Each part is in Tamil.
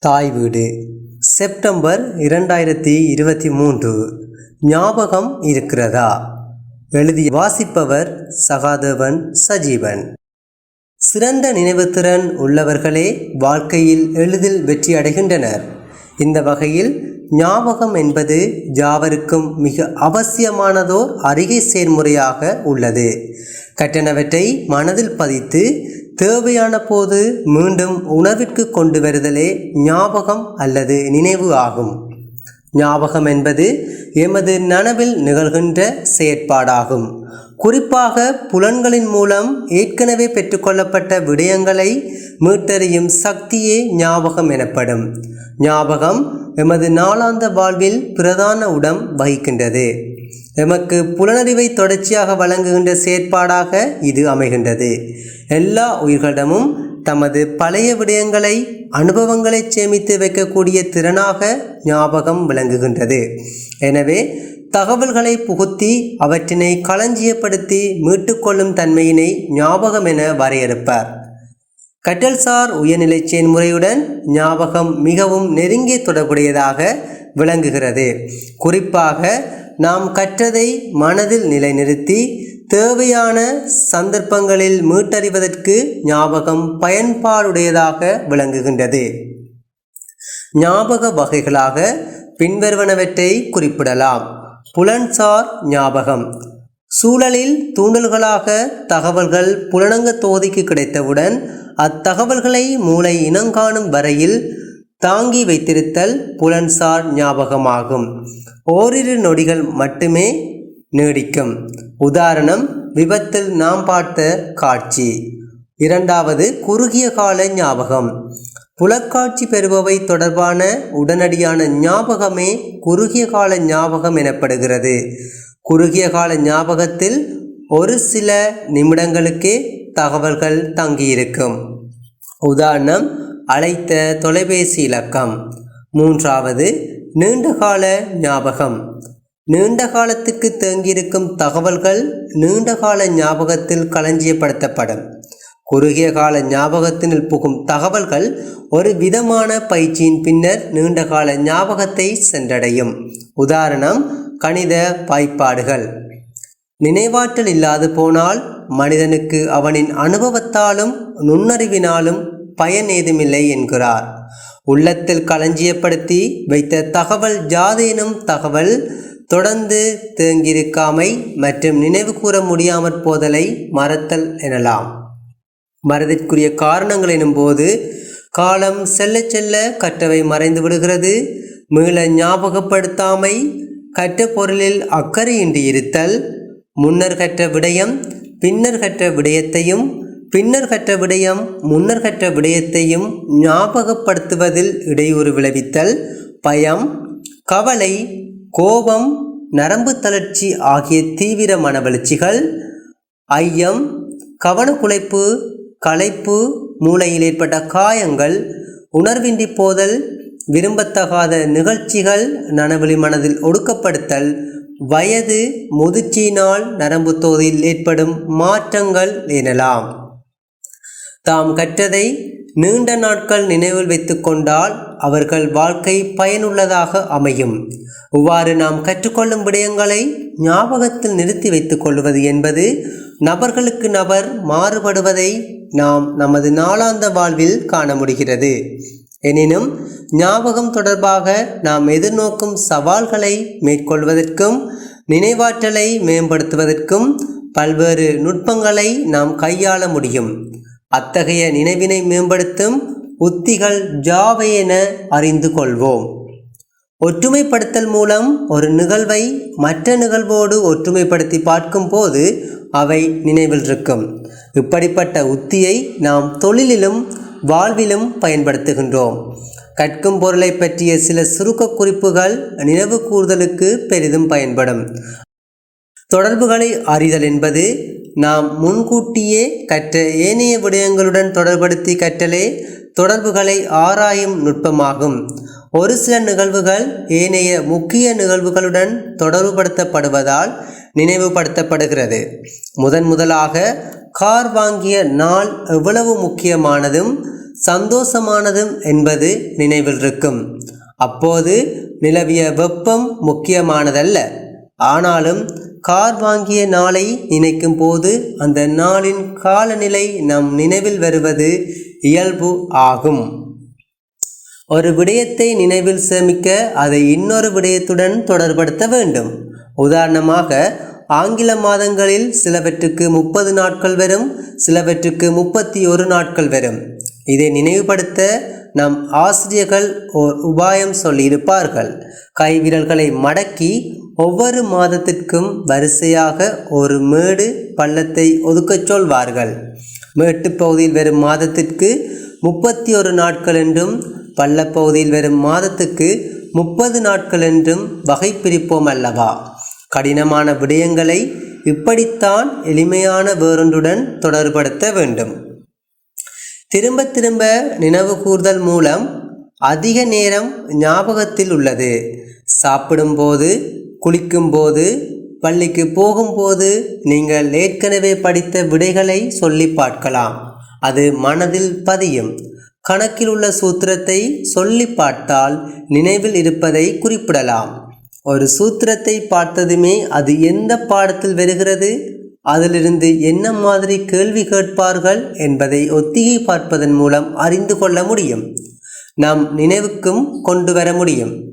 தாய் வீடு செப்டம்பர் இரண்டாயிரத்தி இருபத்தி மூன்று. ஞாபகம் இருக்கிறதா? எழுதி வாசிப்பவர் சகாதேவன் சஜீவன். சிறந்த நினைவுத்திறன் உள்ளவர்களே வாழ்க்கையில் எளிதில் வெற்றி அடைகின்றனர். இந்த வகையில் ஞாபகம் என்பது யாவருக்கும் மிக அவசியமானதோர் அருகே செயல்முறையாக உள்ளது. கட்டணவற்றை மனதில் பதித்து தேவையான போது மீண்டும் உணர்விற்கு கொண்டு வருதலே ஞாபகம் அல்லது நினைவு ஆகும். ஞாபகம் என்பது எமது நனவில் நிகழ்கின்ற செயற்பாடாகும். குறிப்பாக புலன்களின் மூலம் ஏற்கனவே பெற்றுக்கொள்ளப்பட்ட விடயங்களை மீட்டறியும் சக்தியே ஞாபகம் எனப்படும். ஞாபகம் எமது நாளாந்த வாழ்வில் பிரதான உடம் வகிக்கின்றது. எமக்கு புலனறிவை தொடர்ச்சியாக வழங்குகின்ற செயற்பாடாக இது அமைகின்றது. எல்லா உயிர்களிடமும் தமது பழைய விடயங்களை அனுபவங்களை சேமித்து வைக்கக்கூடிய திறனாக ஞாபகம் விளங்குகின்றது. எனவே தகவல்களை புகுத்தி அவற்றினை களஞ்சியப்படுத்தி மீட்டுக்கொள்ளும் தன்மையினை ஞாபகம் என வரையறுப்பார். கற்றல்சார் உயர்நிலை செயல்முறையுடன் ஞாபகம் மிகவும் நெருங்கிய தொடர்புடையதாக விளங்குகிறது. குறிப்பாக நாம் கற்றதை மனதில் நிலைநிறுத்தி தேவையான சந்தர்ப்பங்களில் மீட்டறிவதற்கு ஞாபகம் பயன்பாடுடையதாக விளங்குகின்றது. ஞாபக வகைகளாக பின்வருவனவற்றை குறிப்பிடலாம். புலன்சார் ஞாபகம். சூழலில் தூண்டல்களாக தகவல்கள் புலனங்க தொகுதிக்கு கிடைத்தவுடன் அத்தகவல்களை மூளை இனங்காணும் வரையில் தாங்கி வைத்திருத்தல் புலன்சார் ஞாபகமாகும். ஓரிரு நொடிகள் மட்டுமே நீடிக்கும். உதாரணம் விபத்தில் நாம் பார்த்த காட்சி. இரண்டாவது குறுகிய கால ஞாபகம். புலக்காட்சி பெறுபவை தொடர்பான உடனடியான ஞாபகமே குறுகிய கால ஞாபகம் எனப்படுகிறது. குறுகிய கால ஞாபகத்தில் ஒரு சில நிமிடங்களுக்கே தகவல்கள் தங்கியிருக்கும். உதாரணம் அழைத்த தொலைபேசி இலக்கம். மூன்றாவது நீண்டகால ஞாபகம். நீண்ட காலத்துக்கு தேங்கியிருக்கும் தகவல்கள் நீண்டகால ஞாபகத்தில் களஞ்சியப்படுத்தப்படும். குறுகிய கால ஞாபகத்தினில் புகும் தகவல்கள் ஒரு விதமான பயிற்சியின் பின்னர் நீண்டகால ஞாபகத்தை சென்றடையும். உதாரணம் கணித வாய்ப்பாடுகள். நினைவாற்றல் இல்லாது போனால் மனிதனுக்கு அவனின் அனுபவத்தாலும் நுண்ணறிவினாலும் பயன் ஏதுமில்லை என்கிறார். உள்ளத்தில் களஞ்சியப்படுத்தி வைத்த தகவல் ஜாதேனும் தகவல் தொடர்ந்து தேங்கியிருக்காமை மற்றும் நினைவு கூற முடியாமற் போதலை மறத்தல் எனலாம். மறதிற்குரிய காரணங்கள் எனும்போது காலம் செல்ல செல்ல கற்றவை மறைந்து விடுகிறது. மீள ஞாபகப்படுத்தாமை கற்ற பொருளில் அக்கறையின்றி இருத்தல் முன்னர் கற்ற விடயம் பின்னர் கற்ற விடயத்தையும் பின்னர் கற்ற விடயம் முன்னர் கற்ற விடயத்தையும் ஞாபகப்படுத்துவதில் இடையூறு விளைவித்தல் பயம் கவலை கோபம் நரம்பு தளர்ச்சி ஆகிய தீவிர மனவளர்ச்சிகள் ஐயம் கவனக்குலைப்பு களைப்பு மூளையில் ஏற்பட்ட காயங்கள் உணர்வின்றி போதல் விரும்பத்தகாத நிகழ்ச்சிகள் நனவெளி மனதில் ஒடுக்கப்படுத்தல் வயது முதிர்ச்சியினால் நரம்பு தொகுதியில் ஏற்படும் மாற்றங்கள் எனலாம். தாம் கற்றதை நீண்ட நாட்கள் நினைவில் வைத்து கொண்டால் அவர்கள் வாழ்க்கை பயனுள்ளதாக அமையும். இவ்வாறு நாம் கற்றுக்கொள்ளும் விடயங்களை ஞாபகத்தில் நிறுத்தி வைத்துக் கொள்வது என்பது நபர்களுக்கு நபர் மாறுபடுவதை நாம் நமது நாளாந்த வாழ்வில் காண முடிகிறது. எனினும் ஞாபகம் தொடர்பாக நாம் எதிர்நோக்கும் சவால்களை மேற்கொள்வதற்கும் நினைவாற்றலை மேம்படுத்துவதற்கும் பல்வேறு நுட்பங்களை நாம் கையாள முடியும். அத்தகைய நினைவினை மேம்படுத்தும் உத்திகள் ஜாவை என அறிந்து கொள்வோம். ஒற்றுமைப்படுத்தல் மூலம் ஒரு நிகழ்வை மற்ற நிகழ்வோடு ஒற்றுமைப்படுத்தி பார்க்கும்போது அவை நினைவில் இருக்கும். இப்படிப்பட்ட உத்தியை நாம் தொழிலிலும் வாழ்விலும் பயன்படுத்துகின்றோம். கற்கும் பொருளை பற்றிய சில சுருக்க குறிப்புகள் நினைவு கூறுதலுக்கு பெரிதும் பயன்படும். தொடர்புகளை அறிதல் என்பது நாம் முன்கூட்டியே கற்ற ஏனைய விடயங்களுடன் தொடர்படுத்தி கற்றலே தொடர்புகளை ஆராயும் நுட்பமாகும். ஒரு சில நிகழ்வுகள் ஏனைய முக்கிய நிகழ்வுகளுடன் தொடர்புபடுத்தப்படுவதால் நினைவுபடுத்தப்படுகிறது. முதன் முதலாக கார் வாங்கிய நாள் எவ்வளவு முக்கியமானதும் சந்தோஷமானதும் என்பது நினைவில் இருக்கும். அப்போது நிலவிய வெப்பம் முக்கியமானதல்ல. ஆனாலும் கார் வாங்கிய நாளை நினைக்கும் போது அந்த நாளின் காலநிலை நம் நினைவில் வருவது இயல்பு ஆகும். ஒரு விடயத்தை நினைவில் சேமிக்க அதை இன்னொரு விடயத்துடன் தொடர்படுத்த வேண்டும். உதாரணமாக ஆங்கில மாதங்களில் சிலவற்றுக்கு முப்பது நாட்கள் வரும் சிலவற்றுக்கு முப்பத்தி ஒரு நாட்கள் வரும். இதை நினைவுபடுத்த நம் ஆசிரியர்கள் ஓர் உபாயம் சொல்லியிருப்பார்கள். கைவிரல்களை மடக்கி ஒவ்வொரு மாதத்திற்கும் வரிசையாக ஒரு மேடு பள்ளத்தை ஒதுக்கச் சொல்வார்கள். மேட்டுப் பகுதியில் வரும் மாதத்திற்கு முப்பத்தி ஒரு நாட்கள் என்றும் பள்ளப்பகுதியில் வரும் மாதத்துக்கு முப்பது நாட்கள் என்றும் வகை பிரிப்போம் அல்லவா? கடினமான விடயங்களை இப்படித்தான் எளிமையான வேறொன்றுடன் தொடர்படுத்த வேண்டும். திரும்ப திரும்ப நினைவு கூர்தல் மூலம் அதிக நேரம் ஞாபகத்தில் உள்ளது. சாப்பிடும்போது குளிக்கும்போது பள்ளிக்கு போகும்போது நீங்கள் ஏற்கனவே படித்த விடைகளை சொல்லி பார்க்கலாம். அது மனதில் பதியும். கணக்கில் உள்ள சூத்திரத்தை சொல்லி பார்த்தால் நினைவில் இருப்பதை குறிப்பிடலாம். ஒரு சூத்திரத்தை பார்த்ததுமே அது எந்த பாடத்தில் வருகிறது? அதிலிருந்து என்ன மாதிரி கேள்வி கேட்பார்கள் என்பதை ஒத்திகை பார்ப்பதன் மூலம் அறிந்து கொள்ள முடியும். நம் நினைவுக்கும் கொண்டு வர முடியும்.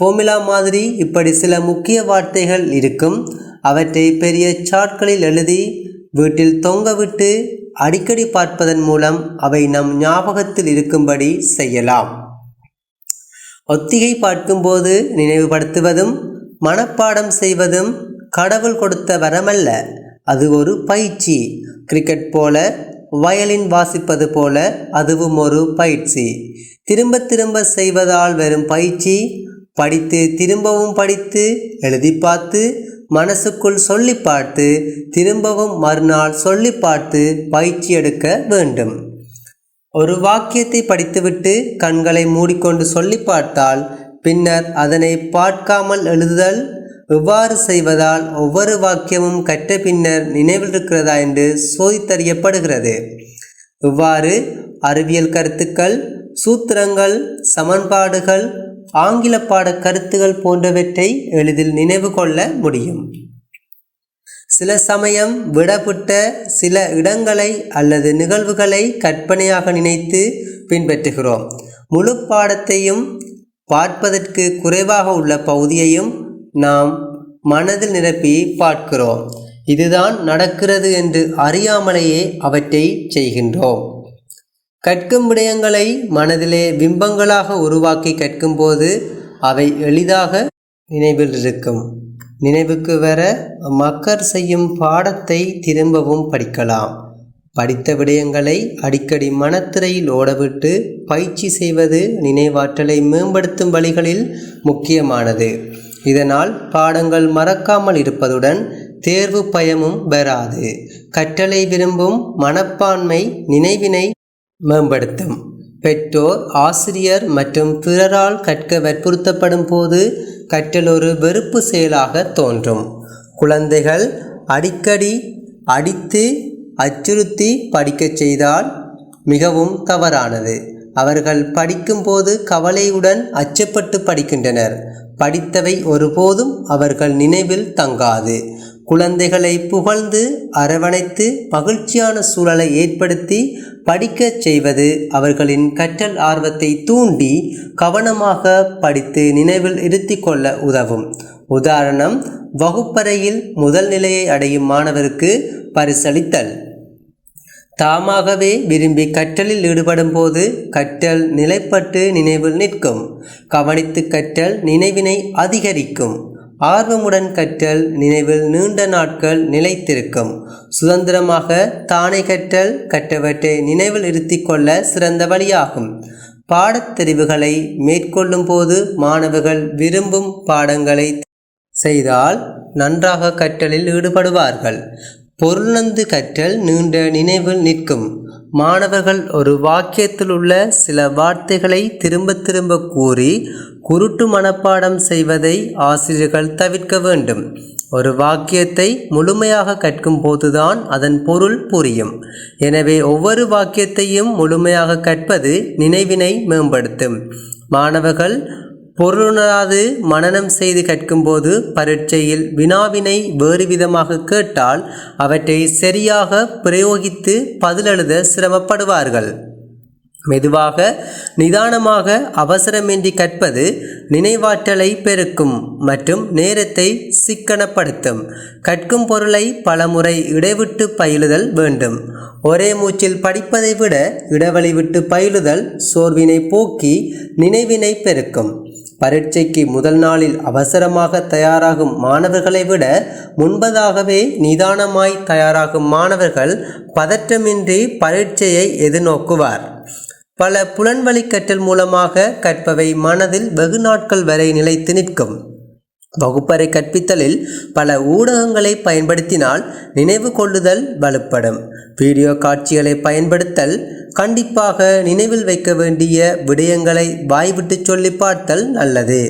ஃபோமிலா மாதிரி இப்படி சில முக்கிய வார்த்தைகள் இருக்கும். அவற்றை பெரிய சாட்களில் எழுதி வீட்டில் தொங்கவிட்டு அடிக்கடி பார்ப்பதன் மூலம் அவை நம் ஞாபகத்தில் இருக்கும்படி செய்யலாம். ஒத்திகை பார்க்கும்போது நினைவுபடுத்துவதும் மனப்பாடம் செய்வதும் கடவுள் கொடுத்த வரமல்ல. அது ஒரு பயிற்சி. கிரிக்கெட் போல வயலின் வாசிப்பது போல அதுவும் ஒரு பயிற்சி. திரும்ப திரும்ப செய்வதால் வரும் பயிற்சி படித்து திரும்பவும் படித்து எழுதி பார்த்து மனசுக்குள் சொல்லி பார்த்து திரும்பவும் மறுநாள் சொல்லி பார்த்து பயிற்சி எடுக்க வேண்டும். ஒரு வாக்கியத்தை படித்துவிட்டு கண்களை மூடிக்கொண்டு சொல்லி பார்த்தால் பின்னர் அதனை பார்க்காமல் எழுதுதல் இவ்வாறு செய்வதால் ஒவ்வொரு வாக்கியமும் கற்ற பின்னர் நினைவில் இருக்கிறதா என்று சோதித்தறியப்படுகிறது. இவ்வாறு அறிவியல் கருத்துக்கள் சூத்திரங்கள் சமன்பாடுகள் ஆங்கில பாட கருத்துகள் போன்றவற்றை எளிதில் நினைவு கொள்ள முடியும். சில சமயம் விடப்பட்ட சில இடங்களை அல்லது நிகழ்வுகளை கற்பனையாக நினைத்து பின்பற்றுகிறோம். முழு பாடத்தையும் பார்ப்பதற்கு குறைவாக உள்ள பகுதியையும் நாம் மனதில் நிரப்பி பார்க்கிறோம். இதுதான் நடக்கிறது என்று அறியாமலேயே அவற்றை செய்கின்றோம். கற்கும் விடயங்களை மனதிலே பிம்பங்களாக உருவாக்கி கற்கும்போது அவை எளிதாக நினைவில் இருக்கும். நினைவுக்கு வர மக்கர் செய்யும் பாடத்தை திரும்பவும் படிக்கலாம். படித்த விடயங்களை அடிக்கடி மனத்திரையில் ஓடவிட்டு பயிற்சி செய்வது நினைவாற்றலை மேம்படுத்தும் வழிகளில் முக்கியமானது. இதனால் பாடங்கள் மறக்காமல் இருப்பதுடன் தேர்வு பயமும் வராது. கற்றலை விரும்பும் மனப்பான்மை நினைவினை மேம்படுத்தும். பெற்றோர் ஆசிரியர் மற்றும் பிறரால் கற்க வற்புறுத்தப்படும் போது கற்றல் ஒரு வெறுப்பு செயலாக தோன்றும். குழந்தைகள் அடிக்கடி அடித்து அச்சுறுத்தி படிக்கச் செய்தால் மிகவும் தவறானது. அவர்கள் படிக்கும்போது கவலையுடன் அச்சப்பட்டு படிக்கின்றனர். படித்தவை ஒருபோதும் அவர்கள் நினைவில் தங்காது. குழந்தைகளை புகழ்ந்து அரவணைத்து மகிழ்ச்சியான சூழலை ஏற்படுத்தி படிக்கச் செய்வது அவர்களின் கற்றல் ஆர்வத்தை தூண்டி கவனமாக படித்து நினைவில் இருத்தி கொள்ள உதவும். உதாரணம் வகுப்பறையில் முதல் நிலையை அடையும் மாணவருக்கு பரிசளித்தல். தாமாகவே விரும்பி கற்றலில் ஈடுபடும் போது கற்றல் நிலைப்பட்டு நினைவில் நிற்கும். கவனித்து கற்றல் நினைவினை அதிகரிக்கும். ஆர்வமுடன் கற்றல் நினைவில் நீண்ட நாட்கள் நிலைத்திருக்கும். சுதந்திரமாக தானே கற்றல் கற்றவற்றை நினைவில் இருத்தி கொள்ள சிறந்த வழியாகும். பாடத்தெரிவுகளை மேற்கொள்ளும் போது மாணவர்கள் விரும்பும் பாடங்களை செய்தால் நன்றாக கற்றலில் ஈடுபடுவார்கள். பொருளந்து கற்றல் நீண்ட நினைவில் நிற்கும். மாணவர்கள் ஒரு வாக்கியத்தில் உள்ள சில வார்த்தைகளை திரும்ப திரும்ப கூறி குருட்டு மனப்பாடம் செய்வதை ஆசிரியர்கள் தவிர்க்க வேண்டும். ஒரு வாக்கியத்தை முழுமையாக கற்கும் போதுதான் அதன் பொருள் புரியும். எனவே ஒவ்வொரு வாக்கியத்தையும் முழுமையாக கற்பது நினைவினை மேம்படுத்தும். மாணவர்கள் பொருளுணராது மனனம் செய்து கற்கும்போது பரீட்சையில் வினாவினை வேறு விதமாக கேட்டால் அவற்றை சரியாக பிரயோகித்து பதிலெழுத சிரமப்படுவார்கள். மெதுவாக நிதானமாக அவசரமின்றி கற்பது நினைவாற்றலை பெருக்கும் மற்றும் நேரத்தை சிக்கனப்படுத்தும். கற்கும் பொருளை பலமுறை இடைவிட்டு பயிலுதல் வேண்டும். ஒரே மூச்சில் படிப்பதை விட இடைவெளி விட்டு பயிலுதல் சோர்வினை போக்கி நினைவினை பெருக்கும். பரீட்சைக்கு முதல் நாளில் அவசரமாக தயாராகும் மாணவர்களை விட முன்பதாகவே நிதானமாய் தயாராகும் மாணவர்கள் பதற்றமின்றி பரீட்சையை எதிர்நோக்குவார். பல புலன்வழி கற்றல் மூலமாக கற்பவை மனதில் வெகு நாட்கள் வரை நிலைத்து நிற்கும். வகுப்பறை கற்பித்தலில் பல ஊடகங்களை பயன்படுத்தினால் நினைவு கொள்ளுதல் வலுப்படும். வீடியோ காட்சிகளை பயன்படுத்தல் கண்டிப்பாக நினைவில் வைக்க வேண்டிய விடயங்களை வாய்விட்டு சொல்லி பார்த்தல் நல்லது.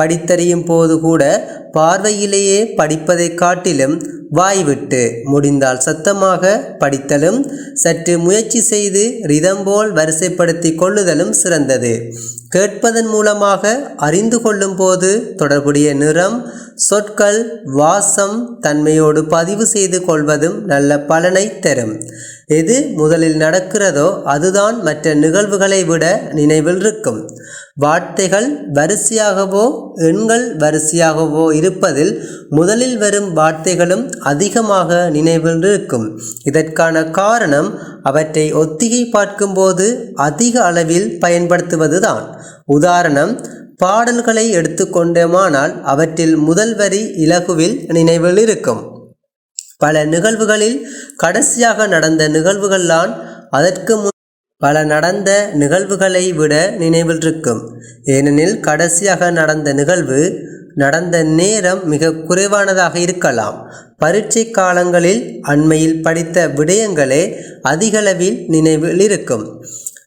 படித்தறியும் போது கூட பார்வையிலேயே படிப்பதை காட்டிலும் வாய்விட்டு முடிந்தால் சத்தமாக படித்தலும் சற்று முயற்சி செய்து ரிதம் போல் வரிசைப்படுத்தி கொள்ளுதலும் சிறந்தது. கேட்பதன் மூலமாக அறிந்து கொள்ளும் போது தொடர்புடைய நிறம் சொற்கள் வாசம் தன்மையோடு பதிவு செய்து கொள்வதும் நல்ல பலனை தரும். எது முதலில் நடக்கிறதோ அதுதான் மற்ற நிகழ்வுகளை விட நினைவில் இருக்கும். வார்த்தைகள் வரிசையாகவோ எண்கள் வரிசையாகவோ இருப்பதில் முதலில் வரும் வார்த்தைகளும் அதிகமாக நினைவில் இருக்கும். இதற்கான காரணம் அவற்றை ஒத்திகை பார்க்கும்போது அதிக அளவில் பயன்படுத்துவதுதான். உதாரணம் பாடல்களை எடுத்துக்கொண்டோமானால் அவற்றில் முதல் வரி இலகுவில் நினைவில் இருக்கும் பல நிகழ்வுகளில் கடைசியாக நடந்த நிகழ்வுகள்தான் அதற்கு முன் பல நடந்த நிகழ்வுகளை விட நினைவில் இருக்கும் ஏனெனில் கடைசியாக நடந்த நிகழ்வு நடந்த நேரம் மிக குறைவானதாக இருக்கலாம். பரீட்சை காலங்களில் அண்மையில் படித்த விடயங்களே அதிகளவில் நினைவில் இருக்கும்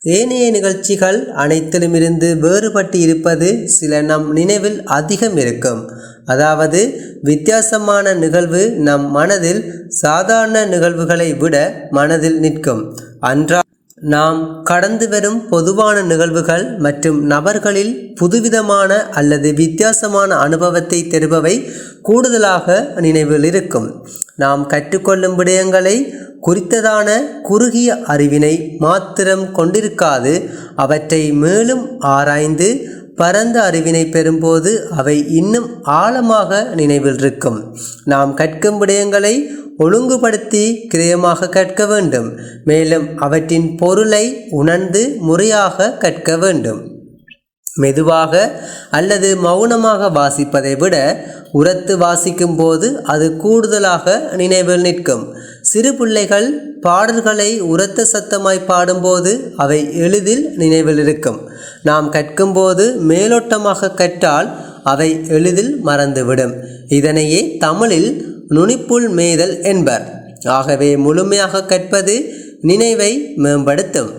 ஏனைய நிகழ்ச்சிகள் அனைத்திலுமிருந்து வேறுபட்டு இருப்பது சில நம் நினைவில் அதிகம் இருக்கும். அதாவது வித்தியாசமான நிகழ்வு நம் மனதில் சாதாரண நிகழ்வுகளை விட மனதில் நிற்கும். அன்றா நாம் கடந்து வரும் பொதுவான நிகழ்வுகள் மற்றும் நபர்களில் புதுவிதமான அல்லது வித்தியாசமான அனுபவத்தை தருபவை கூடுதலாக நினைவில் இருக்கும். நாம் கற்றுக்கொள்ளும் விடயங்களை குறித்ததான குறுகிய அறிவினை மாத்திரம் கொண்டிருக்காது. அவற்றை மேலும் ஆராய்ந்து பரந்த அறிவினை பெறும்போது அவை இன்னும் ஆழமாக நினைவில் இருக்கும். நாம் கற்கும் விடயங்களை ஒழுங்குபடுத்தி கிரயமாக கற்க வேண்டும். மேலும் அவற்றின் பொருளை உணர்ந்து முறையாக கற்க வேண்டும். மெதுவாக அல்லது மௌனமாக வாசிப்பதை விட உரத்து வாசிக்கும் போது அது கூடுதலாக நினைவில் நிற்கும். சிறு பிள்ளைகள் பாடல்களை உரத்த சத்தமாய் பாடும்போது அவை எளிதில் நினைவில் இருக்கும். நாம் கற்கும்போது மேலோட்டமாக கற்றால் அவை எளிதில் மறந்துவிடும். இதனையே தமிழில் நுனிப்புள் மேதல் என்பர். ஆகவே முழுமையாக கற்பது நினைவை மேம்படுத்தும்.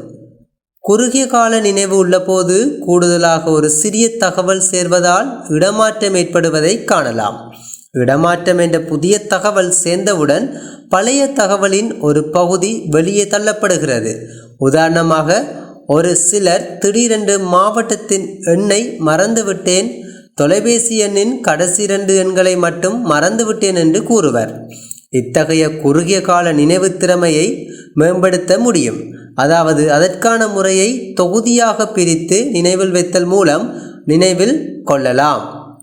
குறுகிய கால நினைவு உள்ளபோது கூடுதலாக ஒரு சிறிய தகவல் சேர்வதால் இடமாற்றம் ஏற்படுவதை காணலாம். இடமாற்றம் என்ற புதிய தகவல் சேர்ந்தவுடன் பழைய தகவலின் ஒரு பகுதி வெளியே தள்ளப்படுகிறது. உதாரணமாக ஒரு சிலர் திடீரென்று மாவட்டத்தின் எண்ணை மறந்துவிட்டேன். தொலைபேசி எண்ணின் கடைசி இரண்டு எண்களை மட்டும் மறந்துவிட்டேன் என்று கூறுவர். இத்தகைய குறுகிய கால நினைவு திறமையை மேம்படுத்த முடியும். அதாவது அதற்கான முறையை தொகுதியாக பிரித்து நினைவில் வைத்தல் மூலம் நினைவில் கொள்ளலாம்.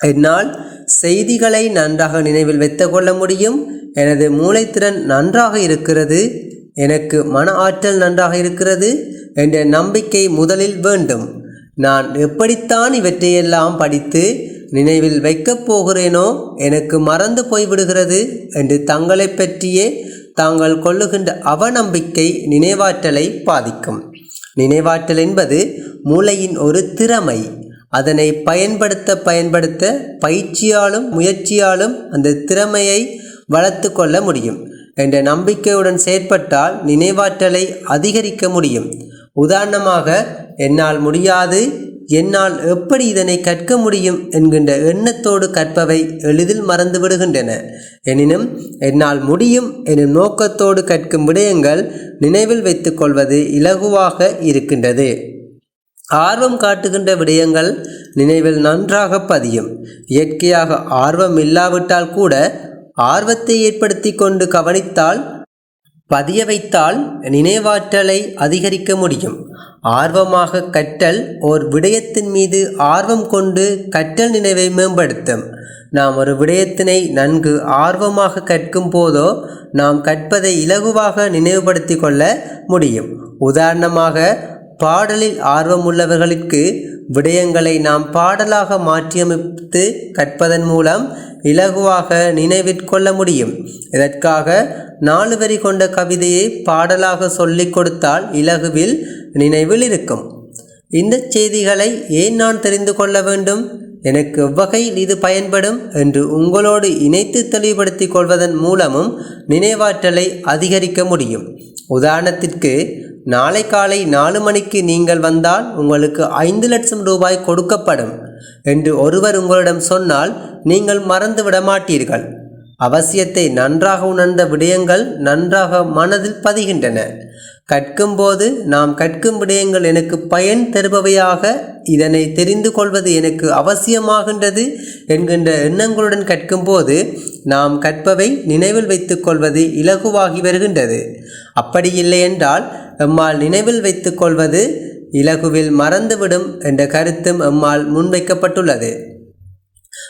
என்னால் செய்திகளை நன்றாக நினைவில் வைத்து கொள்ள முடியும். எனது மூளைத்திறன் நன்றாக இருக்கிறது. எனக்கு மன ஆற்றல் நன்றாக இருக்கிறது. என்ற நம்பிக்கை முதலில் வேண்டும். நான் எப்படித்தான் இவற்றையெல்லாம் படித்து நினைவில் வைக்கப் போகிறேனோ எனக்கு மறந்து போய்விடுகிறது என்று தங்களை பற்றியே தாங்கள் கொள்ளுகின்ற அவநம்பிக்கை நினைவாற்றலை பாதிக்கும். நினைவாற்றல் என்பது மூளையின் ஒரு திறமை. அதனை பயன்படுத்த பயன்படுத்த பயிற்சியாலும் முயற்சியாலும் அந்த திறமையை வளர்த்து கொள்ள முடியும். என்ற நம்பிக்கையுடன் செயற்பட்டால் நினைவாற்றலை அதிகரிக்க முடியும். உதாரணமாக என்னால் முடியாது என்னால் எப்படி இதனை கற்க முடியும் என்கின்ற எண்ணத்தோடு கற்பவை எளிதில் மறந்து விடுகின்றன. எனினும் என்னால் முடியும் எனும் நோக்கத்தோடு கற்கும் விடயங்கள் நினைவில் வைத்துக் கொள்வது இலகுவாக இருக்கின்றது. ஆர்வம் காட்டுகின்ற விடயங்கள் நினைவில் நன்றாக பதியும். இயற்கையாக ஆர்வம் இல்லாவிட்டால் கூட ஆர்வத்தை ஏற்படுத்தி கொண்டு கவனித்தால் பதிய வைத்தால் நினைவாற்றலை அதிகரிக்க முடியும். ஆர்வமாக கற்றல் ஓர் விடயத்தின் மீது ஆர்வம் கொண்டு கற்றல் நினைவை மேம்படுத்தும். நாம் ஒரு விடயத்தினை நன்கு ஆர்வமாக கற்கும் போதோ நாம் கற்பதை இலகுவாக நினைவுபடுத்தி கொள்ள முடியும். உதாரணமாக பாடலில் ஆர்வமுள்ளவர்களுக்கு விடயங்களை நாம் பாடலாக மாற்றியமைத்து கற்பதன் மூலம் இலகுவாக நினைவிற்கொள்ள முடியும். இதற்காக நாலு வரி கொண்ட கவிதையை பாடலாக சொல்லிக் கொடுத்தால் இலகுவில் நினைவில் இருக்கும். இந்த செய்திகளை ஏன் நான் தெரிந்து கொள்ள வேண்டும்? எனக்கு எவ்வகையில் இது பயன்படும் என்று உங்களோடு இணைத்து தெளிவுபடுத்திக் கொள்வதன் மூலமும் நினைவாற்றலை அதிகரிக்க முடியும். உதாரணத்திற்கு நாளை காலை நாலு மணிக்கு நீங்கள் வந்தால் உங்களுக்கு ஐந்து லட்சம் ரூபாய் கொடுக்கப்படும். என்று ஒருவர் உங்களிடம் சொன்னால் நீங்கள் மறந்துவிட மாட்டீர்கள் அவசியத்தை நன்றாக உணர்ந்த விடயங்கள் நன்றாக மனதில் பதிகின்றன. கற்கும்போது நாம் கற்கும் விடயங்கள் எனக்கு பயன் தருபவையாக இதனை தெரிந்து கொள்வது எனக்கு அவசியமாகின்றது என்கின்ற எண்ணங்களுடன் கற்கும்போது நாம் கற்பவை நினைவில் வைத்துக் கொள்வது இலகுவாகி வருகின்றது. அப்படி இல்லை என்றால் எம்மால் நினைவில் வைத்துக் கொள்வது இலகுவில் மறந்துவிடும் என்ற கருத்தும் எம்மால் முன்வைக்கப்பட்டுள்ளது.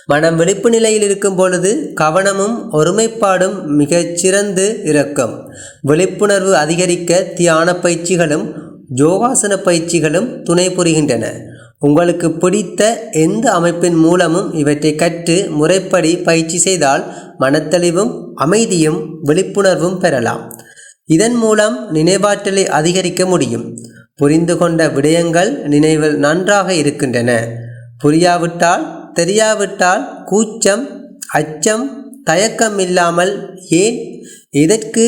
மனம் விழிப்பு நிலையில் இருக்கும் பொழுது கவனமும் ஒருமைப்பாடும் மிகச் சிறந்து இருக்கும். விழிப்புணர்வு அதிகரிக்க தியான பயிற்சிகளும் யோகாசன பயிற்சிகளும் துணை புரிகின்றன. உங்களுக்கு பிடித்த எந்த அமைப்பின் மூலமும் இவற்றை கற்று முறைப்படி பயிற்சி செய்தால் மனத்தெளிவும் அமைதியும் விழிப்புணர்வும் பெறலாம். இதன் மூலம் நினைவாற்றலை அதிகரிக்க முடியும். புரிந்து கொண்ட விடயங்கள் நினைவில் நன்றாக இருக்கின்றன. புரியாவிட்டால் தெரியாவிட்டால் கூச்சம் அச்சம் தயக்கம் இல்லாமல் ஏன் எதற்கு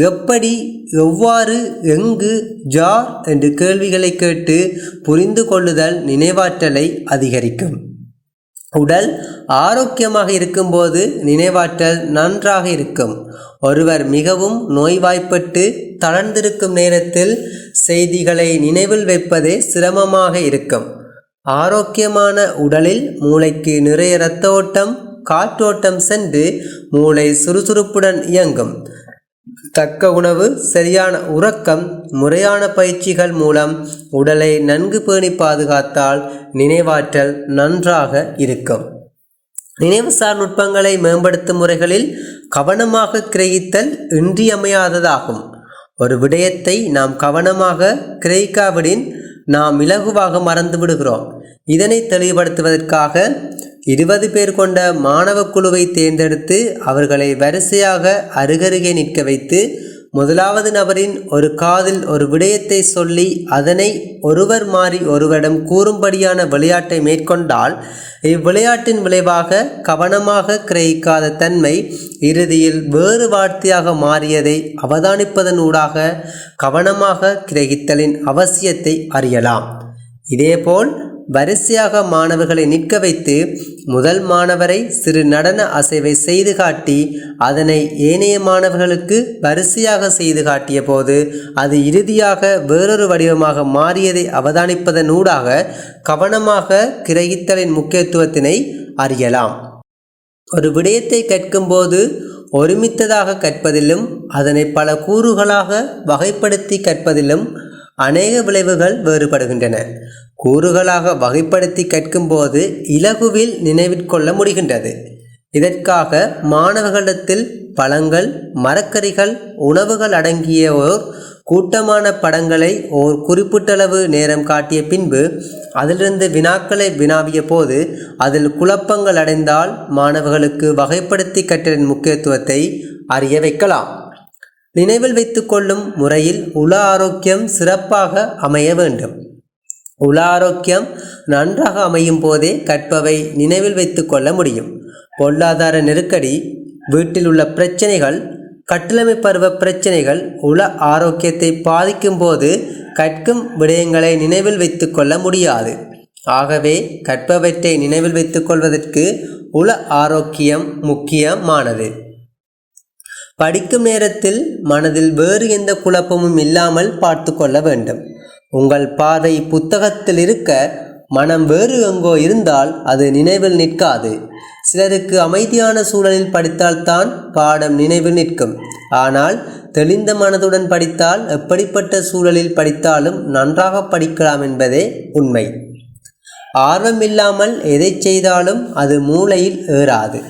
எப்படி எவ்வாறு எங்கு ஜார் என்று கேள்விகளை கேட்டு புரிந்து கொள்ளுதல் நினைவாற்றலை அதிகரிக்கும். உடல் ஆரோக்கியமாக இருக்கும்போது நினைவாற்றல் நன்றாக இருக்கும். ஒருவர் மிகவும் நோய்வாய்ப்பட்டு தளர்ந்திருக்கும் நேரத்தில் செய்திகளை நினைவில் வைப்பதே சிரமமாக இருக்கும். ஆரோக்கியமான உடலில் மூளைக்கு நிறைய இரத்த ஓட்டம் காற்றோட்டம் சென்று மூளை சுறுசுறுப்புடன் இயங்கும். தக்க உணவு சரியான உறக்கம் முறையான பயிற்சிகள் மூலம் உடலை நன்கு பேணி பாதுகாத்தால் நினைவாற்றல் நன்றாக இருக்கும். நினைவுசார் நுட்பங்களை மேம்படுத்தும் முறைகளில் கவனமாக கிரகித்தல் இன்றியமையாததாகும். ஒரு விடயத்தை நாம் கவனமாக கிரகிக்காவிடின் நாம் இலகுவாக மறந்து விடுகிறோம் இதனை தெளிவுபடுத்துவதற்காக இருபது பேர் கொண்ட மாணவ குழுவை தேர்ந்தெடுத்து அவர்களை வரிசையாக அருகருகே நிற்க வைத்து முதலாவது நபரின் ஒரு காதில் ஒரு விடயத்தை சொல்லி அதனை ஒருவர் மாறி ஒருவரிடம் கூறும்படியான விளையாட்டை மேற்கொண்டால் இவ்விளையாட்டின் விளைவாக கவனமாக கிரகிக்காத தன்மை இறுதியில் வேறு வார்த்தையாக மாறியதை அவதானிப்பதன் ஊடாக கவனமாக கிரகித்தலின் அவசியத்தை அறியலாம். இதேபோல் வரிசையாக மாணவர்களை நிற்க வைத்து முதல் மாணவரை சிறு நடன அசைவை செய்து காட்டி அதனை ஏனைய மாணவர்களுக்கு வரிசையாக செய்து காட்டிய போது அது இறுதியாக வேறொரு வடிவமாக மாறியதை அவதானிப்பதன் ஊடாக கவனமாக கிரகித்தலின் முக்கியத்துவத்தினை அறியலாம். ஒரு விடயத்தை கற்கும்போது ஒருமித்ததாக கற்பதிலும் அதனை பல கூறுகளாக வகைப்படுத்தி கற்பதிலும் அநேக விளைவுகள் வேறுபடுகின்றன. கூறுகளாக வகைப்படுத்தி கற்கும்போது இலகுவில் நினைவிற்கொள்ள முடிகின்றது. இதற்காக மாணவர்களிடத்தில் பழங்கள் மரக்கறிகள் உணவுகள் அடங்கிய ஓர் கூட்டமான படங்களை ஓர் குறிப்பிட்டளவு நேரம் காட்டிய பின்பு அதிலிருந்து வினாக்களை வினாவிய போது அதில் குழப்பங்கள் அடைந்தால் மாணவர்களுக்கு வகைப்படுத்தி கற்றலின் முக்கியத்துவத்தை அறிய வைக்கலாம். நினைவில் வைத்துக்கொள்ளும் முறையில் உள ஆரோக்கியம் சிறப்பாக அமைய வேண்டும். உள ஆரோக்கியம் நன்றாக அமையும் போதே கற்பவை நினைவில் வைத்துக்கொள்ள முடியும். பொருளாதார நெருக்கடி வீட்டில் உள்ள பிரச்சனைகள் கட்டளமை பருவ பிரச்சனைகள் உள ஆரோக்கியத்தை பாதிக்கும் போது கற்கும் விடயங்களை நினைவில் வைத்துக்கொள்ள முடியாது. ஆகவே கற்பவற்றை நினைவில் வைத்துக் கொள்வதற்கு உள ஆரோக்கியம் முக்கியமானது. படிக்கும் நேரத்தில் மனதில் வேறு எந்த குழப்பமும் இல்லாமல் பார்த்து கொள்ள வேண்டும். உங்கள் பாதை புத்தகத்தில் இருக்க மனம் வேறு எங்கோ இருந்தால் அது நினைவில் நிற்காது. சிலருக்கு அமைதியான சூழலில் படித்தால்தான் பாடம் நினைவில் நிற்கும். ஆனால் தெளிந்த மனதுடன் படித்தால் எப்படிப்பட்ட சூழலில் படித்தாலும் நன்றாக படிக்கலாம் என்பதே உண்மை. ஆர்வம் இல்லாமல் எதை செய்தாலும் அது மூளையில் ஏறாது.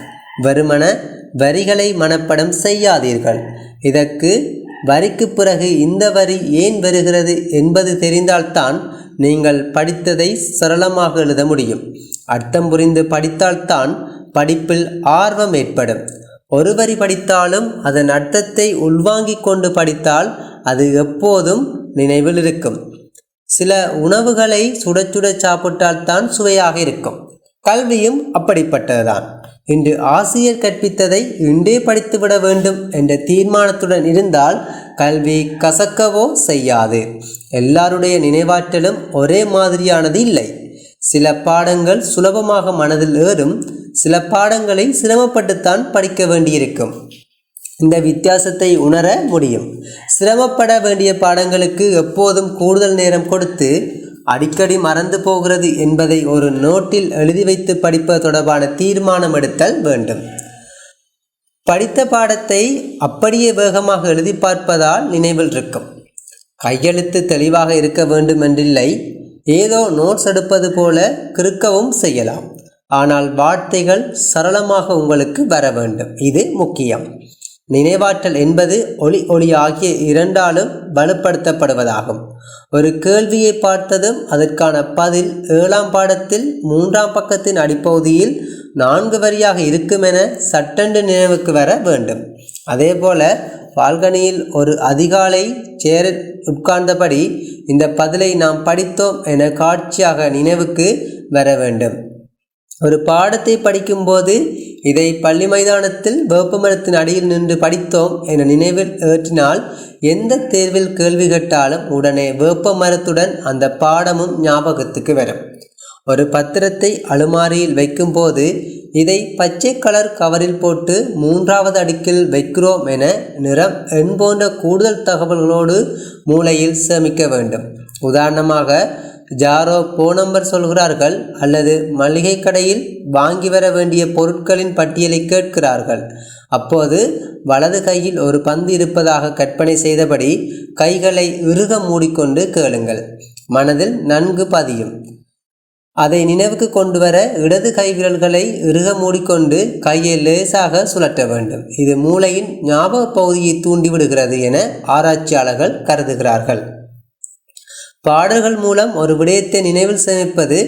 வெறுமன வரிகளை மனப்படம் செய்யாதீர்கள். இதற்கு வரிக்கு பிறகு இந்த வரி ஏன் வருகிறது என்பது தெரிந்தால்தான் நீங்கள் படித்ததை சரளமாக எழுத முடியும். அர்த்தம் புரிந்து படித்தால்தான் படிப்பில் ஆர்வம் ஏற்படும். ஒரு வரி படித்தாலும் அதன் அர்த்தத்தை உள்வாங்கிக் கொண்டு படித்தால் அது எப்போதும் நினைவில் இருக்கும். சில உணவுகளை சுட சுட சாப்பிட்டால்தான் சுவையாக இருக்கும். கல்வியும் அப்படிப்பட்டதுதான். இன்று ஆசிரியர் கற்பித்ததை இன்றே படித்துவிட வேண்டும் என்ற தீர்மானத்துடன் இருந்தால் கல்வி கசக்கவோ செய்யாது. எல்லாருடைய நினைவாற்றலும் ஒரே மாதிரியானது இல்லை. சில பாடங்கள் சுலபமாக மனதில் ஏறும் சில பாடங்களை சிரமப்பட்டுத்தான் படிக்க வேண்டியிருக்கும். இந்த வித்தியாசத்தை உணர முடியும். சிரமப்பட வேண்டிய பாடங்களுக்கு எப்போதும் கூடுதல் நேரம் கொடுத்து அடிக்கடி மறந்து போகிறது என்பதை ஒரு நோட்டில் எழுதி வைத்து படிப்பது தொடர்பான தீர்மானம் எடுத்தல் வேண்டும். படித்த பாடத்தை அப்படியே வேகமாக எழுதி பார்ப்பதால் நினைவில் இருக்கும். கையெழுத்து தெளிவாக இருக்க வேண்டும் என்றில்லை. ஏதோ நோட்ஸ் எடுப்பது போல கிறுக்கவும் செய்யலாம். ஆனால் வார்த்தைகள் சரளமாக உங்களுக்கு வர வேண்டும். இது முக்கியம். நினைவாற்றல் என்பது ஒளி ஒளி ஆகிய இரண்டாலும் வலுப்படுத்தப்படுவதாகும். ஒரு கேள்வியை பார்த்ததும் அதற்கான பதில் ஏழாம் பாடத்தில் மூன்றாம் பக்கத்தின் அடிப்பகுதியில் நான்கு வரியாக என சட்டென்று நினைவுக்கு வர வேண்டும். அதேபோல பால்கனியில் ஒரு அதிகாலை சேர உட்கார்ந்தபடி இந்த பதிலை நாம் படித்தோம் என காட்சியாக நினைவுக்கு வர வேண்டும். ஒரு பாடத்தை படிக்கும்போது இதை பள்ளி மைதானத்தில் வேப்பமரத்தின் அடியில் நின்று படித்தோம் என நினைவில் ஏற்றினால் எந்த தேர்வில் கேள்வி கேட்டாலும் உடனே வேப்ப மரத்துடன் அந்த பாடமும் ஞாபகத்துக்கு வரும். ஒரு பத்திரத்தை அலுமாரியில் வைக்கும்போது இதை பச்சை கலர் கவரில் போட்டு மூன்றாவது அடுக்கில் வைக்கிறோம் என நிறம் எண் போன்ற கூடுதல் தகவல்களோடு மூளையில் சேமிக்க வேண்டும். உதாரணமாக ஜாரோ போ நம்பர் சொல்கிறார்கள் அல்லது மளிகை கடையில் வாங்கி வர வேண்டிய பொருட்களின் பட்டியலை கேட்கிறார்கள். அப்போது வலது கையில் ஒரு பந்து இருப்பதாக கற்பனை செய்தபடி கைகளை இறுக மூடிக்கொண்டு கேளுங்கள். மனதில் நன்கு பதியும். அதை நினைவுக்கு கொண்டு வர இடது கை விரல்களை இறுக மூடிக்கொண்டு கையை லேசாக சுழற்ற வேண்டும். இது மூளையின் ஞாபக பகுதியை தூண்டிவிடுகிறது என ஆராய்ச்சியாளர்கள் கருதுகிறார்கள். பாடல்கள் மூலம் ஒரு விடயத்தை நினைவில் சேமிப்பது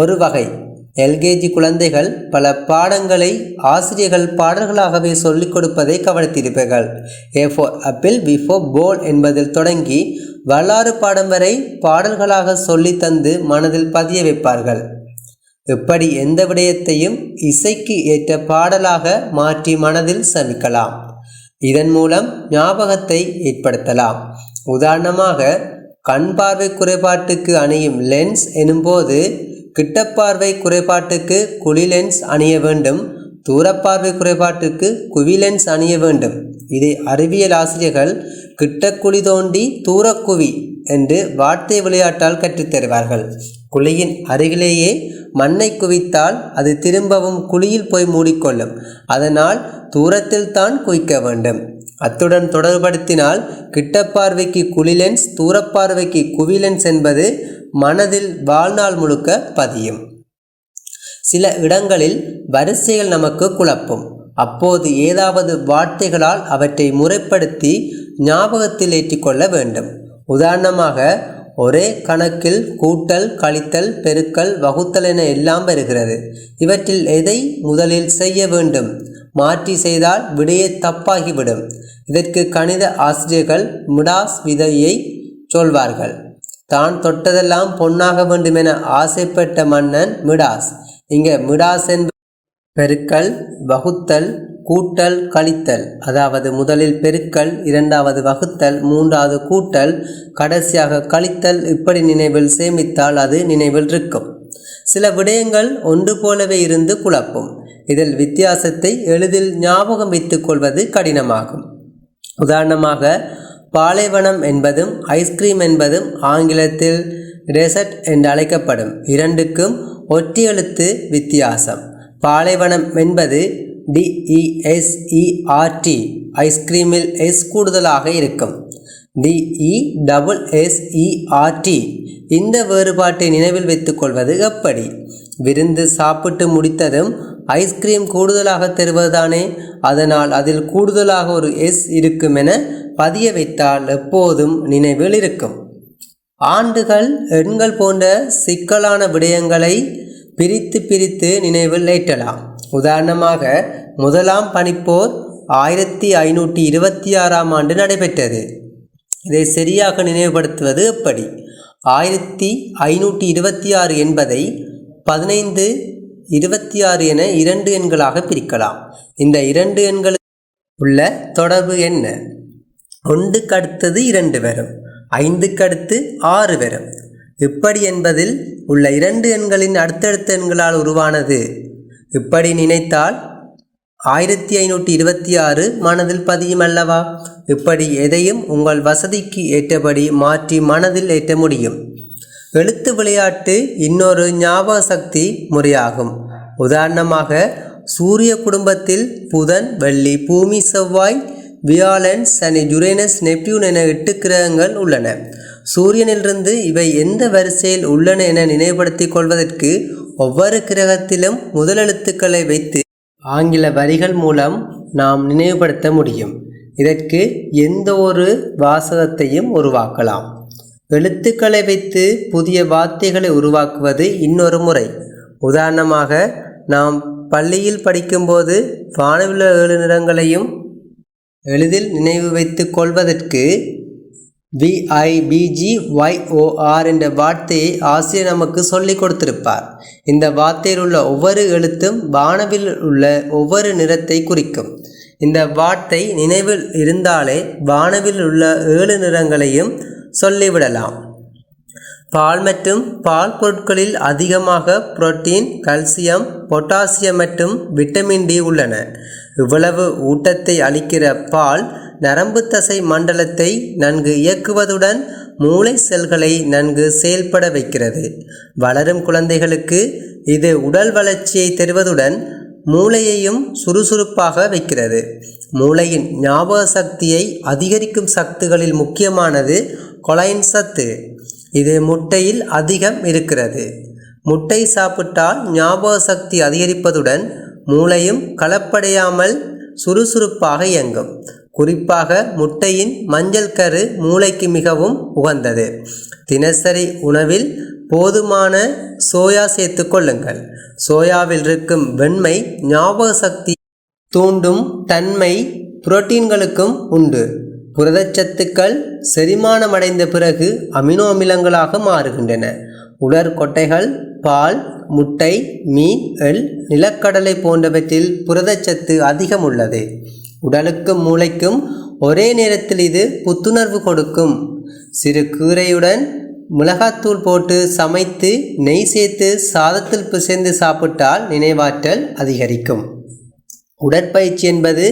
ஒரு வகை. எல்கேஜி குழந்தைகள் பல பாடங்களை ஆசிரியர்கள் பாடல்களாகவே சொல்லிக் கொடுப்பதை கவனித்திருப்பீர்கள். A for apple B for ball என்பதில் தொடங்கி வரலாறு பாடம் வரை பாடல்களாக சொல்லி தந்து மனதில் பதிய வைப்பார்கள். இப்படி எந்த விடயத்தையும் இசைக்கு ஏற்ற பாடலாக மாற்றி மனதில் சமிக்கலாம். இதன் மூலம் ஞாபகத்தை ஏற்படுத்தலாம். உதாரணமாக கண் பார்வை குறைபாட்டுக்கு அணியும் லென்ஸ் எனும்போது கிட்டப்பார்வை குறைபாட்டுக்கு குழி லென்ஸ் அணிய வேண்டும் தூரப்பார்வை குறைபாட்டுக்கு குவி லென்ஸ் அணிய வேண்டும். இதை அறிவியல் ஆசிரியர்கள் கிட்டக்குழி தோண்டி தூரக்குவி என்று வார்த்தை விளையாட்டால் கற்றுத்தருவார்கள் குழியின் அருகிலேயே மண்ணை குவித்தால் அது திரும்பவும் குழியில் போய் மூடிக்கொள்ளும். அதனால் தூரத்தில் தான் குவிக்க வேண்டும். அத்துடன் தொடர்படுத்தினால் கிட்டப்பார்வைக்கு குழிலென்ஸ் தூரப்பார்வைக்கு குவிலென்ஸ் என்பது மனதில் வாழ்நாள் முழுக்க பதியும். சில இடங்களில் வரிசைகள் நமக்கு குழப்பும். அப்போது ஏதாவது வார்த்தைகளால் அவற்றை முறைப்படுத்தி ஞாபகத்தில் ஏற்றிக்கொள்ள வேண்டும். உதாரணமாக ஒரே கணக்கில் கூட்டல் கழித்தல் பெருக்கல் வகுத்தல் என எல்லாம் வருகிறது. இவற்றில் எதை முதலில் செய்ய வேண்டும்? மாற்றி செய்தால் விடையே தப்பாகிவிடும். இதற்கு கணித ஆசிரியர்கள் மிடாஸ் விதையை சொல்வார்கள். தான் தொட்டதெல்லாம் பொன்னாக வேண்டுமென ஆசைப்பட்ட மன்னன் மிடாஸ். இங்கே மிடாஸ் என்பது பெருக்கல் வகுத்தல் கூட்டல் கழித்தல். அதாவது முதலில் பெருக்கல் இரண்டாவது வகுத்தல் மூன்றாவது கூட்டல் கடைசியாக கழித்தல் இப்படி நினைவில் சேமித்தால் அது நினைவில் இருக்கும். சில விடயங்கள் ஒன்று போலவே இருந்து குழப்பும். இதில் வித்தியாசத்தை எளிதில் ஞாபகம் வைத்துக் கொள்வது கடினமாகும். உதாரணமாக பாலைவனம் என்பதும் ஐஸ்கிரீம் என்பதும் ஆங்கிலத்தில் டெசர்ட் என்று அழைக்கப்படும் இரண்டுக்கும் ஒற்றியெழுத்து வித்தியாசம். பாலைவனம் என்பது டிஇஎஸ்இஆர்டி ஐஸ்கிரீமில் எஸ் கூடுதலாக இருக்கும். டிஇ டபுள் எஸ்இஆர்டி இந்த வேறுபாட்டை நினைவில் வைத்துக்கொள்வது எப்படி? விருந்து சாப்பிட்டு முடித்ததும் ஐஸ்கிரீம் கூடுதலாக தருவதுதானே? அதனால் அதில் கூடுதலாக ஒரு எஸ் இருக்கும் என பதிய வைத்தால் எப்போதும் நினைவில் இருக்கும். ஆண்டுகள் எண்கள் போன்ற சிக்கலான விடயங்களை பிரித்து பிரித்து நினைவில் ஏற்றலாம். உதாரணமாக முதலாம் பனிப்போர் ஆயிரத்தி ஐநூற்றி இருபத்தி ஆறாம் ஆண்டு நடைபெற்றது. இதை சரியாக நினைவுபடுத்துவது எப்படி? ஆயிரத்தி ஐநூற்றி இருபத்தி ஆறு என்பதை பதினைந்து இருபத்தி ஆறு என இரண்டு எண்களாக பிரிக்கலாம். இந்த இரண்டு எண்களுக்கு உள்ள தொடர்பு என்ன? ஒன்றுக்கு அடுத்தது இரண்டு வரும். ஐந்துக்கு அடுத்து ஆறு வரும். இப்படி என்பதில் உள்ள இரண்டு எண்களின் அடுத்தடுத்த எண்களால் உருவானது இப்படி நினைத்தால் ஆயிரத்தி ஐநூற்றி இருபத்தி ஆறு மனதில் பதியும் அல்லவா? இப்படி எதையும் உங்கள் வசதிக்கு ஏற்றபடி மாற்றி மனதில் ஏற்ற முடியும். எழுத்து விளையாட்டு இன்னொரு ஞாபக சக்தி முறையாகும். உதாரணமாக சூரிய குடும்பத்தில் புதன் வெள்ளி பூமி செவ்வாய் வியாழன் சனி யுரேனஸ் நெப்டியூன் என எட்டு கிரகங்கள் உள்ளன. சூரியனிலிருந்து இவை எந்த வரிசையில் உள்ளன என நினைவுபடுத்திக் கொள்வதற்கு ஒவ்வொரு கிரகத்திலும் முதலெழுத்துக்களை வைத்து ஆங்கில வரிகள் மூலம் நாம் நினைவுபடுத்த முடியும். இதற்கு எந்த ஒரு வாசகத்தையும் உருவாக்கலாம். எழுத்துக்களை வைத்து புதிய வார்த்தைகளை உருவாக்குவது இன்னொரு முறை. உதாரணமாக நாம் பள்ளியில் படிக்கும்போது வானவில ஏழு நிறங்களையும் எளிதில் நினைவு வைத்து கொள்வதற்கு விஐபிஜிஒய்ஓஆர் என்ற வார்த்தையை ஆசிரியர் நமக்கு சொல்லிக் கொடுத்திருப்பார். இந்த வார்த்தையில் உள்ள ஒவ்வொரு எழுத்தும் வானவில் உள்ள ஒவ்வொரு நிறத்தை குறிக்கும். இந்த வார்த்தை நினைவில் இருந்தாலே வானவில் உள்ள ஏழு நிறங்களையும் சொல்லிவிடலாம். பால் மற்றும் பால் பொருட்களில் அதிகமாக புரோட்டீன் கல்சியம் பொட்டாசியம் மற்றும் விட்டமின் டி உள்ளன. இவ்வளவு ஊட்டத்தை அளிக்கிற பால் நரம்பு தசை மண்டலத்தை நன்கு இயக்குவதுடன் மூளை செல்களை நன்கு செயல்பட வைக்கிறது. வளரும் குழந்தைகளுக்கு இது உடல் வளர்ச்சியை தருவதுடன் மூளையையும் சுறுசுறுப்பாக வைக்கிறது. மூளையின் ஞாபக சக்தியை அதிகரிக்கும் சத்துகளில் முக்கியமானது கொலைன் சத்து. இது முட்டையில் அதிகம் இருக்கிறது. முட்டை சாப்பிட்டால் ஞாபக சக்தி அதிகரிப்பதுடன் மூளையும் கலப்படையாமல் சுறுசுறுப்பாக இயங்கும். குறிப்பாக முட்டையின் மஞ்சள் கரு மூளைக்கு மிகவும் உகந்தது. தினசரி உணவில் போதுமான சோயா சேர்த்து கொள்ளுங்கள். சோயாவில் இருக்கும் வெண்மை ஞாபக சக்தி தூண்டும் தன்மை புரோட்டீன்களுக்கும் உண்டு. புரதச்சத்துக்கள் செரிமானமடைந்த பிறகு அமினோ அமிலங்களாக மாறுகின்றன. உடற்கொட்டைகள் பால் முட்டை மீன் எள் நிலக்கடலை போன்றவற்றில் புரதச்சத்து அதிகம் உள்ளது உடலுக்கும் மூளைக்கும் ஒரே நேரத்தில் இது புத்துணர்வு கொடுக்கும். சிறு கீரையுடன் மிளகாத்தூள் போட்டு சமைத்து நெய் சேர்த்து சாதத்தில் பிசைந்து சாப்பிட்டால் நினைவாற்றல் அதிகரிக்கும். உடற்பயிற்சி என்பது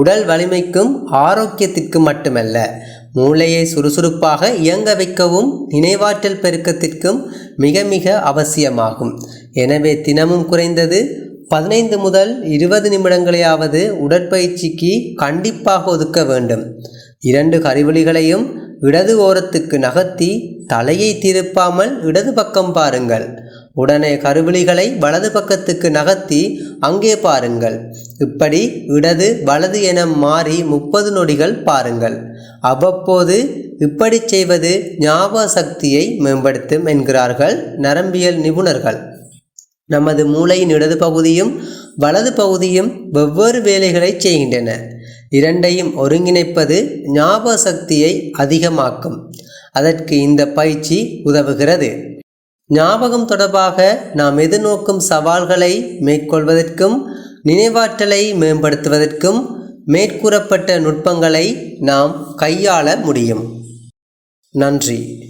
உடல் வலிமைக்கும் ஆரோக்கியத்திற்கும் மட்டுமல்ல மூளையை சுறுசுறுப்பாக இயங்க வைக்கவும் நினைவாற்றல் பெருக்கத்திற்கும் மிக மிக அவசியமாகும். எனவே தினமும் குறைந்தது பதினைந்து முதல் இருபது நிமிடங்களையாவது உடற்பயிற்சிக்கு கண்டிப்பாக ஒதுக்க வேண்டும். இரண்டு கருவிழிகளையும் இடது ஓரத்துக்கு நகர்த்தி தலையை திருப்பாமல் இடது பக்கம் பாருங்கள். உடனே கருவிழிகளை வலது பக்கத்துக்கு நகர்த்தி அங்கே பாருங்கள். இப்படி இடது வலது என மாறி முப்பது நொடிகள் பாருங்கள். அவ்வப்போது இப்படி செய்வது ஞாபக சக்தியை மேம்படுத்தும் என்கிறார்கள் நரம்பியல் நிபுணர்கள். நமது மூளையின் இடது பகுதியும் வலது பகுதியும் வெவ்வேறு வேலைகளை செய்கின்றன. இரண்டையும் ஒருங்கிணைப்பது ஞாபக சக்தியை அதிகமாக்கும். அதற்கு இந்த பயிற்சி உதவுகிறது. ஞாபகம் தொடர்பாக நாம் எதிர்நோக்கும் சவால்களை மேற்கொள்வதற்கும் நினைவாற்றலை மேம்படுத்துவதற்கும் மேற்கூறப்பட்ட நுட்பங்களை நாம் கையாள முடியும். நன்றி.